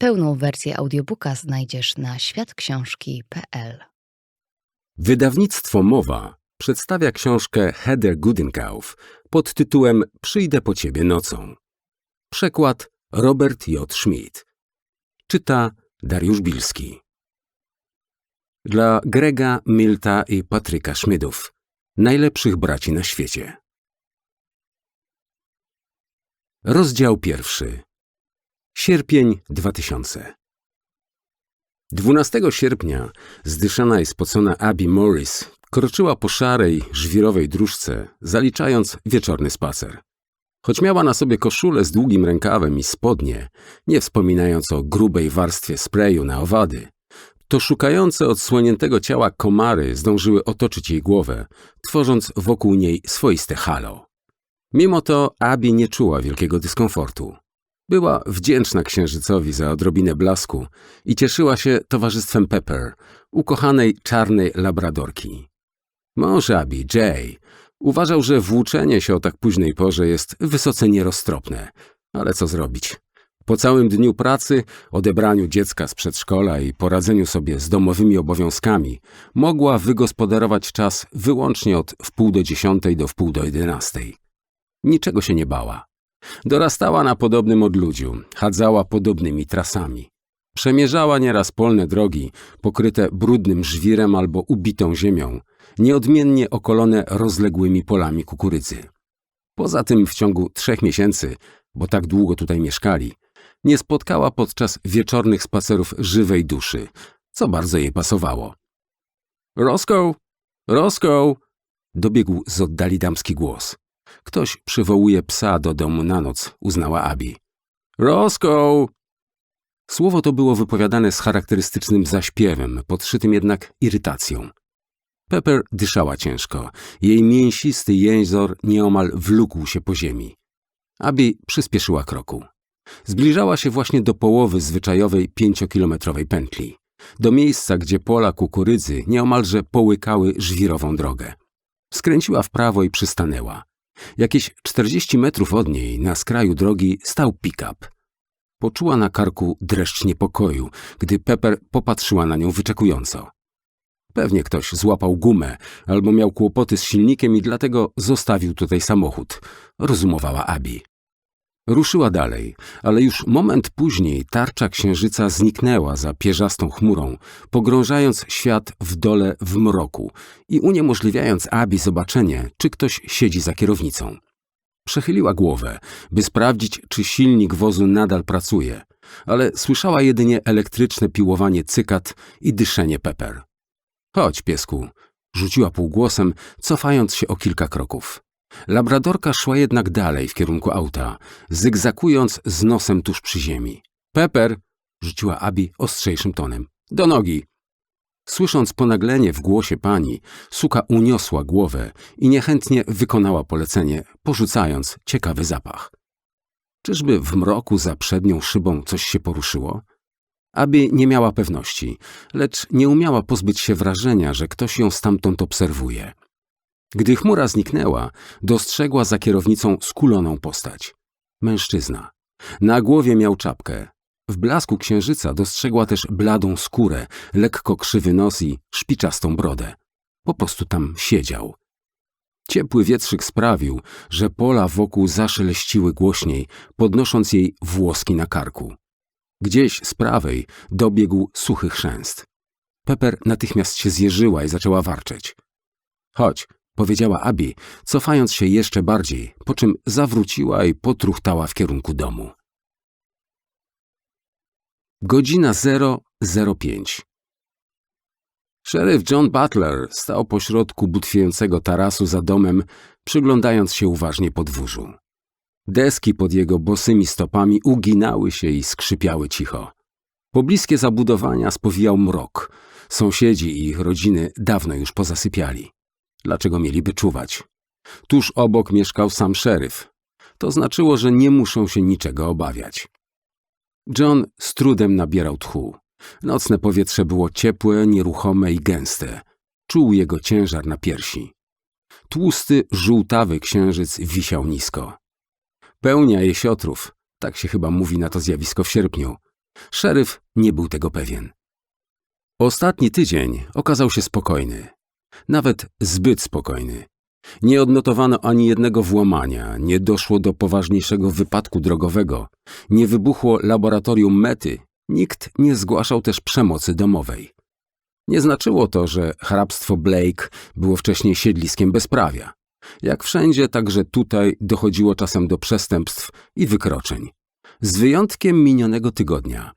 Pełną wersję audiobooka znajdziesz na światksiążki.pl. Wydawnictwo Mowa przedstawia książkę Heather Goodenkauf pod tytułem Przyjdę po ciebie nocą. Przekład Robert J. Schmidt. Czyta Dariusz Bilski. Dla Grega, Milta i Patryka Szmydów, najlepszych braci na świecie. Rozdział pierwszy. Sierpień 2000. 12 sierpnia zdyszana i spocona Abby Morris kroczyła po szarej, żwirowej dróżce, zaliczając wieczorny spacer. Choć miała na sobie koszulę z długim rękawem i spodnie, nie wspominając o grubej warstwie sprayu na owady, to szukające odsłoniętego ciała komary zdążyły otoczyć jej głowę, tworząc wokół niej swoiste halo. Mimo to Abby nie czuła wielkiego dyskomfortu. Była wdzięczna księżycowi za odrobinę blasku i cieszyła się towarzystwem Pepper, ukochanej czarnej labradorki. Mąż Abby, Jay, uważał, że włóczenie się o tak późnej porze jest wysoce nieroztropne, ale co zrobić? Po całym dniu pracy, odebraniu dziecka z przedszkola i poradzeniu sobie z domowymi obowiązkami, mogła wygospodarować czas wyłącznie od wpół do dziesiątej do wpół do jedenastej. Niczego się nie bała. Dorastała na podobnym odludziu, chadzała podobnymi trasami. Przemierzała nieraz polne drogi, pokryte brudnym żwirem albo ubitą ziemią, nieodmiennie okolone rozległymi polami kukurydzy. Poza tym w ciągu trzech miesięcy, bo tak długo tutaj mieszkali, nie spotkała podczas wieczornych spacerów żywej duszy, co bardzo jej pasowało. Roscoe! Roscoe! Dobiegł z oddali damski głos. Ktoś przywołuje psa do domu na noc, uznała Abi. Roscoe! Słowo to było wypowiadane z charakterystycznym zaśpiewem, podszytym jednak irytacją. Pepper dyszała ciężko. Jej mięsisty jęzor nieomal wlókł się po ziemi. Abi przyspieszyła kroku. Zbliżała się właśnie do połowy zwyczajowej pięciokilometrowej pętli. Do miejsca, gdzie pola kukurydzy nieomalże połykały żwirową drogę. Skręciła w prawo i przystanęła. Jakieś 40 metrów od niej, na skraju drogi, stał pick-up. Poczuła na karku dreszcz niepokoju, gdy Pepper popatrzyła na nią wyczekująco. Pewnie ktoś złapał gumę albo miał kłopoty z silnikiem i dlatego zostawił tutaj samochód, rozumowała Abi. Ruszyła dalej, ale już moment później tarcza księżyca zniknęła za pierzastą chmurą, pogrążając świat w dole w mroku i uniemożliwiając Abi zobaczenie, czy ktoś siedzi za kierownicą. Przechyliła głowę, by sprawdzić, czy silnik wozu nadal pracuje, ale słyszała jedynie elektryczne piłowanie cykat i dyszenie Pepper. Chodź, piesku, rzuciła półgłosem, cofając się o kilka kroków. Labradorka szła jednak dalej w kierunku auta, zygzakując z nosem tuż przy ziemi. Pepper, rzuciła Abi ostrzejszym tonem. Do nogi! Słysząc ponaglenie w głosie pani, suka uniosła głowę i niechętnie wykonała polecenie, porzucając ciekawy zapach. Czyżby w mroku za przednią szybą coś się poruszyło? Abi nie miała pewności, lecz nie umiała pozbyć się wrażenia, że ktoś ją stamtąd obserwuje. Gdy chmura zniknęła, dostrzegła za kierownicą skuloną postać. Mężczyzna. Na głowie miał czapkę. W blasku księżyca dostrzegła też bladą skórę, lekko krzywy nos i szpiczastą brodę. Po prostu tam siedział. Ciepły wietrzyk sprawił, że pola wokół zaszeleściły głośniej, podnosząc jej włoski na karku. Gdzieś z prawej dobiegł suchy chrzęst. Pepper natychmiast się zjeżyła i zaczęła warczeć. Chodź, powiedziała Abi, cofając się jeszcze bardziej, po czym zawróciła i potruchtała w kierunku domu. Godzina 0.05 Szeryf John Butler stał pośrodku butwiejącego tarasu za domem, przyglądając się uważnie podwórzu. Deski pod jego bosymi stopami uginały się i skrzypiały cicho. Pobliskie zabudowania spowijał mrok. Sąsiedzi i ich rodziny dawno już pozasypiali. Dlaczego mieliby czuwać? Tuż obok mieszkał sam szeryf. To znaczyło, że nie muszą się niczego obawiać. John z trudem nabierał tchu. Nocne powietrze było ciepłe, nieruchome i gęste. Czuł jego ciężar na piersi. Tłusty, żółtawy księżyc wisiał nisko. Pełnia jesiotrów, tak się chyba mówi na to zjawisko w sierpniu, Szeryf nie był tego pewien. Ostatni tydzień okazał się spokojny. Nawet zbyt spokojny. Nie odnotowano ani jednego włamania, nie doszło do poważniejszego wypadku drogowego, nie wybuchło laboratorium mety, nikt nie zgłaszał też przemocy domowej. Nie znaczyło to, że hrabstwo Blake było wcześniej siedliskiem bezprawia. Jak wszędzie, także tutaj dochodziło czasem do przestępstw i wykroczeń. Z wyjątkiem minionego tygodnia.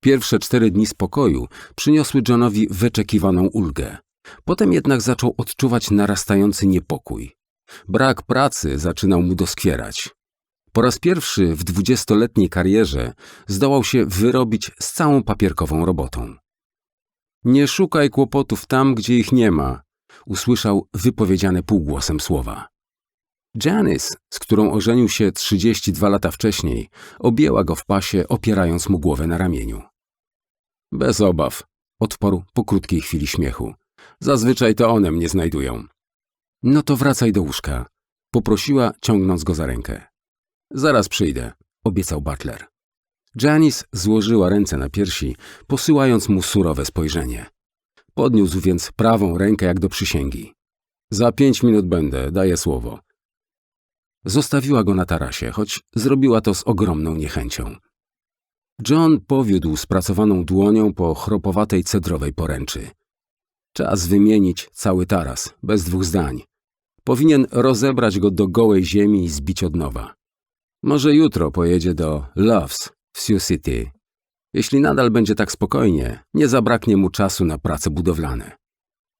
Pierwsze cztery dni spokoju przyniosły Johnowi wyczekiwaną ulgę. Potem jednak zaczął odczuwać narastający niepokój. Brak pracy zaczynał mu doskwierać. Po raz pierwszy w dwudziestoletniej karierze zdołał się wyrobić z całą papierkową robotą. Nie szukaj kłopotów tam, gdzie ich nie ma, usłyszał wypowiedziane półgłosem słowa. Janice, z którą ożenił się 32 lata wcześniej, objęła go w pasie, opierając mu głowę na ramieniu. Bez obaw, odparł po krótkiej chwili śmiechu. Zazwyczaj to one mnie znajdują. No to wracaj do łóżka, poprosiła, ciągnąc go za rękę. Zaraz przyjdę, obiecał Butler. Janice złożyła ręce na piersi, posyłając mu surowe spojrzenie. Podniósł więc prawą rękę jak do przysięgi. Za pięć minut będę, daję słowo. Zostawiła go na tarasie, choć zrobiła to z ogromną niechęcią. John powiódł spracowaną dłonią po chropowatej cedrowej poręczy. Czas wymienić cały taras, bez dwóch zdań. Powinien rozebrać go do gołej ziemi i zbić od nowa. Może jutro pojedzie do Loves w Sioux City. Jeśli nadal będzie tak spokojnie, nie zabraknie mu czasu na prace budowlane.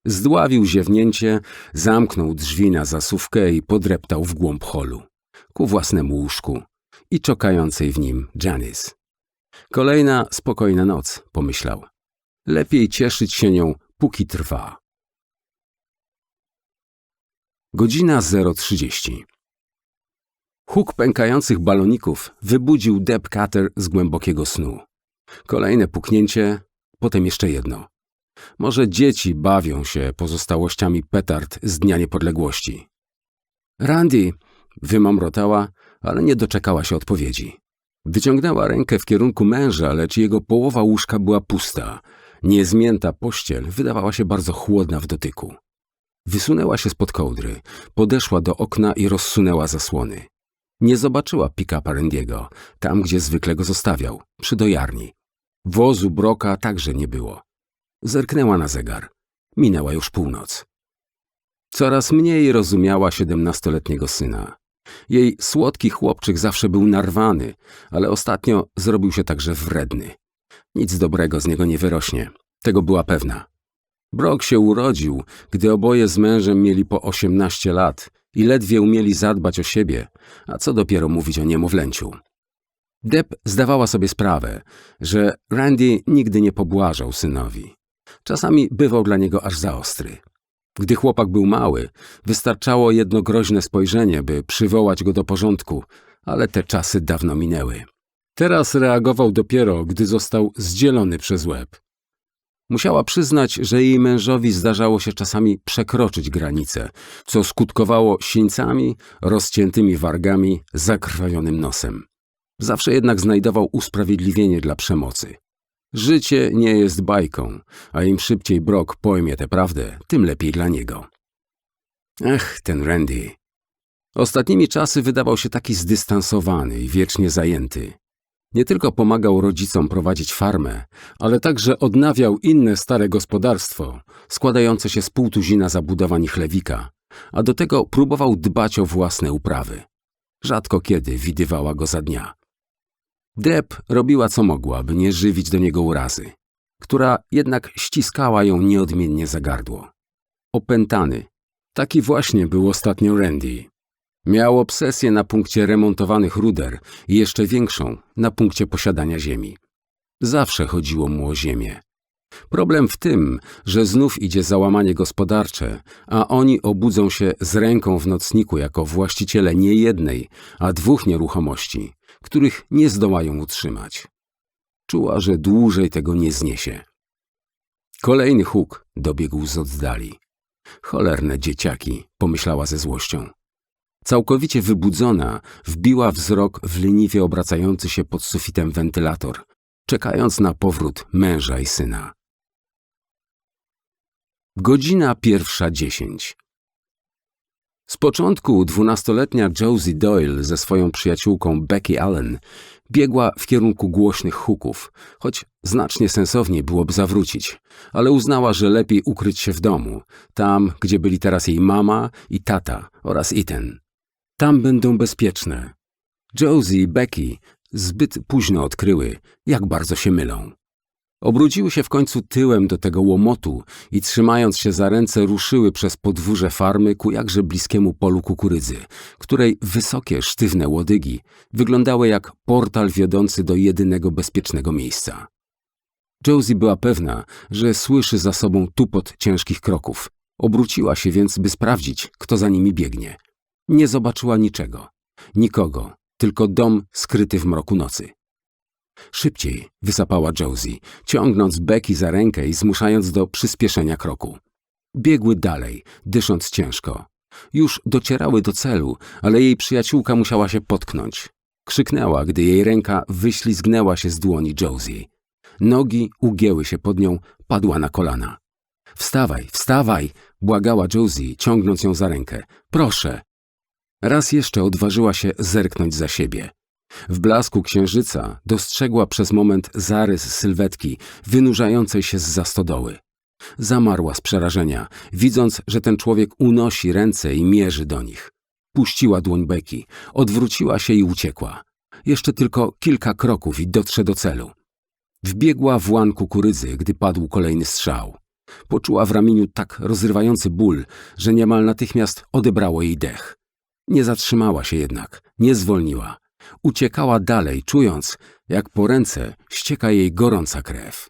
Zdławił ziewnięcie, zamknął drzwi na zasówkę i podreptał w głąb holu, ku własnemu łóżku i czekającej w nim Janice. Kolejna spokojna noc, pomyślał. Lepiej cieszyć się nią, póki trwa. Godzina 0.30 Huk pękających baloników wybudził Deb Cutter z głębokiego snu. Kolejne puknięcie, potem jeszcze jedno. Może dzieci bawią się pozostałościami petard z Dnia Niepodległości. Randy, wymamrotała, ale nie doczekała się odpowiedzi. Wyciągnęła rękę w kierunku męża, lecz jego połowa łóżka była pusta. Niezmięta pościel wydawała się bardzo chłodna w dotyku. Wysunęła się spod kołdry, podeszła do okna i rozsunęła zasłony. Nie zobaczyła pick-upa Randiego, tam gdzie zwykle go zostawiał, przy dojarni. Wozu Broka także nie było. Zerknęła na zegar. Minęła już północ. Coraz mniej rozumiała siedemnastoletniego syna. Jej słodki chłopczyk zawsze był narwany, ale ostatnio zrobił się także wredny. Nic dobrego z niego nie wyrośnie. Tego była pewna. Brock się urodził, gdy oboje z mężem mieli po osiemnaście lat i ledwie umieli zadbać o siebie, a co dopiero mówić o niemowlęciu. Deb zdawała sobie sprawę, że Randy nigdy nie pobłażał synowi. Czasami bywał dla niego aż za ostry. Gdy chłopak był mały, wystarczało jedno groźne spojrzenie, by przywołać go do porządku, ale te czasy dawno minęły. Teraz reagował dopiero, gdy został zdzielony przez łeb. Musiała przyznać, że jej mężowi zdarzało się czasami przekroczyć granice, co skutkowało sińcami, rozciętymi wargami, zakrwawionym nosem. Zawsze jednak znajdował usprawiedliwienie dla przemocy. Życie nie jest bajką, a im szybciej Brock pojmie tę prawdę, tym lepiej dla niego. Ech, ten Randy. Ostatnimi czasy wydawał się taki zdystansowany i wiecznie zajęty. Nie tylko pomagał rodzicom prowadzić farmę, ale także odnawiał inne stare gospodarstwo, składające się z półtuzina zabudowań chlewika, a do tego próbował dbać o własne uprawy. Rzadko kiedy widywała go za dnia. Deb robiła co mogła, by nie żywić do niego urazy, która jednak ściskała ją nieodmiennie za gardło. Opętany. Taki właśnie był ostatnio Randy. Miał obsesję na punkcie remontowanych ruder i jeszcze większą na punkcie posiadania ziemi. Zawsze chodziło mu o ziemię. Problem w tym, że znów idzie załamanie gospodarcze, a oni obudzą się z ręką w nocniku jako właściciele nie jednej, a dwóch nieruchomości, których nie zdołają utrzymać. Czuła, że dłużej tego nie zniesie. Kolejny huk dobiegł z oddali. Cholerne dzieciaki, pomyślała ze złością. Całkowicie wybudzona, wbiła wzrok w leniwie obracający się pod sufitem wentylator. czekając na powrót męża i syna. Godzina pierwsza dziesięć. Z początku dwunastoletnia Josie Doyle ze swoją przyjaciółką Becky Allen biegła w kierunku głośnych huków, choć znacznie sensowniej byłoby zawrócić, ale uznała, że lepiej ukryć się w domu, tam, gdzie byli teraz jej mama i tata oraz Ethan. Tam będą bezpieczne. Josie i Becky zbyt późno odkryły, jak bardzo się mylą. Obróciły się w końcu tyłem do tego łomotu i trzymając się za ręce ruszyły przez podwórze farmy ku jakże bliskiemu polu kukurydzy, której wysokie, sztywne łodygi wyglądały jak portal wiodący do jedynego bezpiecznego miejsca. Josie była pewna, że słyszy za sobą tupot ciężkich kroków. Obróciła się więc, by sprawdzić, kto za nimi biegnie. Nie zobaczyła niczego, nikogo, tylko dom skryty w mroku nocy. Szybciej, wysapała Josie, ciągnąc Becky za rękę i zmuszając do przyspieszenia kroku. Biegły dalej, dysząc ciężko. Już docierały do celu, ale jej przyjaciółka musiała się potknąć. Krzyknęła, gdy jej ręka wyślizgnęła się z dłoni Josie. Nogi ugięły się pod nią, padła na kolana. Wstawaj, wstawaj, błagała Josie, ciągnąc ją za rękę. Proszę. Raz jeszcze odważyła się zerknąć za siebie. W blasku księżyca dostrzegła przez moment zarys sylwetki wynurzającej się z zastodoły. Zamarła z przerażenia, widząc, że ten człowiek unosi ręce i mierzy do nich. Puściła dłoń Beki, odwróciła się i uciekła. Jeszcze tylko kilka kroków i dotrze do celu. Wbiegła w łan kukurydzy, gdy padł kolejny strzał. Poczuła w ramieniu tak rozrywający ból, że niemal natychmiast odebrało jej dech. Nie zatrzymała się jednak, nie zwolniła. Uciekała dalej, czując, jak po ręce ścieka jej gorąca krew.